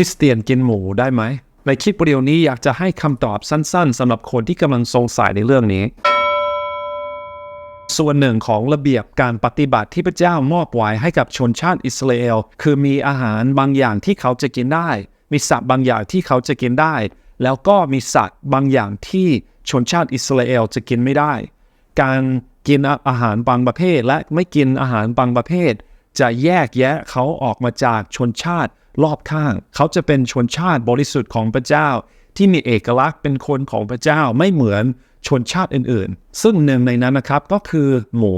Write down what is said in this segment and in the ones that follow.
คริสเตียนกินหมูได้ไหมในคลิปวิดีโอนี้อยากจะให้คำตอบสั้น ๆสำหรับคนที่กำลังสงสัยในเรื่องนี้ ส่วนหนึ่งของระเบียบการปฏิบัติที่พระเจ้ามอบไว้ให้กับชนชาติอิสราเอลคือมีอาหารบางอย่างที่เขาจะกินได้ มีสัตว์บางอย่างที่เขาจะกินได้ แล้วก็มีสัตว์บางอย่างที่ชนชาติอิสราเอลจะกินไม่ได้ การกินอาหารบางประเภทและไม่กินอาหารบางประเภท จะแยกแยะเขาออกมาจากชนชาติรอบข้าง เขาจะเป็นชนชาติบริสุทธิ์ของพระเจ้า ที่มีเอกลักษณ์เป็นคนของพระเจ้าไม่เหมือนชนชาติอื่นๆ ซึ่งหนึ่งในนั้นนะครับก็คือหมู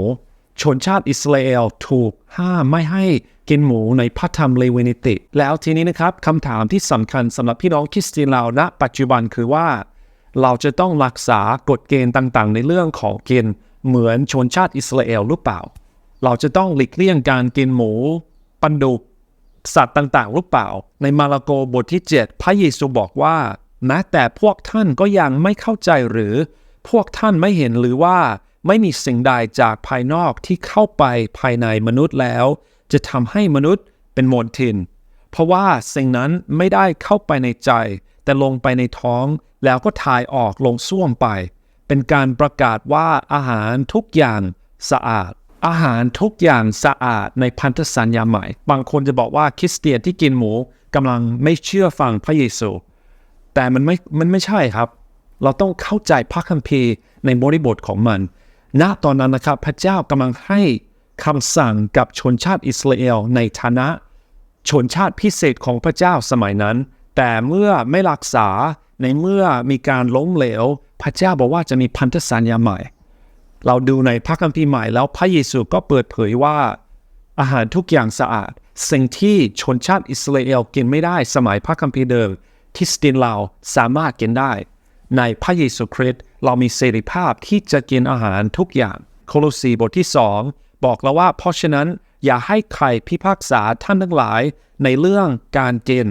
ชนชาติอิสราเอลถูกห้ามไม่ให้กินหมูในพระธรรมเลวีนิติ แล้วทีนี้นะครับคำถามที่สำคัญสำหรับพี่น้องคริสเตียนเราณปัจจุบันคือว่า เราจะต้องรักษากฎเกณฑ์ต่างๆ ในเรื่องของกินเหมือนชนชาติอิสราเอลหรือเปล่า เราจะต้องหลีกเลี่ยงการกินหมูปันดุกสัตว์ต่างๆหรือเปล่า ในมาระโกบทที่ 7 พระเยซูบอกว่าแม้แต่พวกท่านก็ยังไม่เข้าใจหรือ พวกท่านไม่เห็นหรือว่าไม่มีสิ่งใดจากภายนอกที่เข้าไปภายในมนุษย์แล้ว จะทำให้มนุษย์เป็นมลทิน เพราะว่าสิ่งนั้นไม่ได้เข้าไปในใจ แต่ลงไปในท้องแล้วก็ถ่ายออกลงส้วมไป เป็นการประกาศว่าอาหารทุกอย่างสะอาด อาหารทุกอย่างสะอาดในพันธสัญญาใหม่ บางคนจะบอกว่าคริสเตียนที่กินหมูกำลังไม่เชื่อฟังพระเยซู แต่มันไม่ มันไม่ใช่ครับ เราต้องเข้าใจพระคัมภีร์ในบริบทของมัน ณ ตอนนั้นนะครับ พระเจ้ากำลังให้คำสั่งกับชนชาติอิสราเอลในฐานะ ชนชาติพิเศษของพระเจ้าสมัยนั้น แต่เมื่อไม่รักษาในเมื่อมีการล้มเหลว พระเจ้าบอกว่าจะมีพันธสัญญาใหม่ เราดูในพระคัมภีร์ใหม่แล้วพระเยซูก็เปิดเผยว่าอาหารทุกอย่างสะอาด สิ่งที่ชนชาติอิสราเอลกินไม่ได้สมัยพระคัมภีร์เดิมคริสตีนเราสามารถกินได้ ในพระเยซูคริสต์เรามีเสรีภาพที่จะกินอาหารทุกอย่าง โคโลสีบทที่ 2 บอกเราว่าเพราะฉะนั้นอย่าให้ใครพิพากษาท่านทั้งหลายในเรื่องการกิน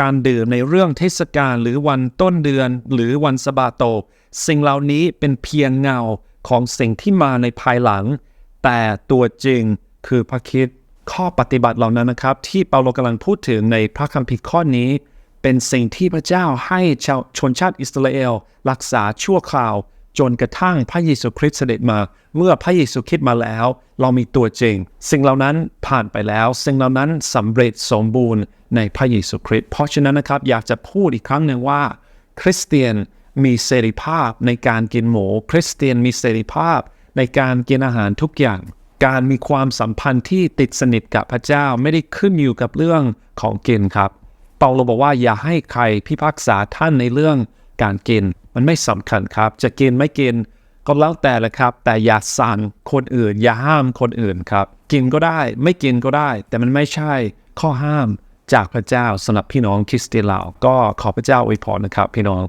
การดื่มในเรื่องเทศกาลหรือวันต้นเดือนหรือวันสบาโต สิ่งเหล่านี้เป็นเพียงเงา ของสิ่งที่มาในภายหลัง แต่ตัวจริงคือพระคิดข้อปฏิบัติเหล่านั้นนะครับ ที่เปาโลกำลังพูดถึงในพระคัมภีร์ข้อนี้ เป็นสิ่งที่พระเจ้าให้ชาวชนชาติอิสราเอล รักษาชั่วคราว จนกระทั่งพระเยซูคริสต์เสด็จมา เมื่อพระเยซูคริสต์มาแล้ว เรามีตัวจริง สิ่งเหล่านั้นผ่านไปแล้ว สิ่งเหล่านั้นสำเร็จสมบูรณ์ในพระเยซูคริสต์เพราะฉะนั้นนะครับอยากจะพูดอีกครั้งหนึ่งว่า คริสเตียน มีเสรีภาพในการกินหมูคริสเตียนมีเสรีภาพในการกินอาหารทุกอย่าง การมีความสัมพันธ์ที่ติดสนิทกับพระเจ้าไม่ได้ขึ้นอยู่กับเรื่องของกินครับ เปาโลบอกว่าอย่าให้ใครพิพากษาท่านในเรื่องการกิน มันไม่สำคัญครับ จะกินไม่กินก็แล้วแต่ละครับ แต่อย่าสั่งคนอื่น อย่าห้ามคนอื่นครับ กินก็ได้ไม่กินก็ได้ แต่มันไม่ใช่ข้อห้ามจากพระเจ้าสำหรับพี่น้องคริสเตียนเราก็ขอพระเจ้าอวยพรนะครับพี่น้อง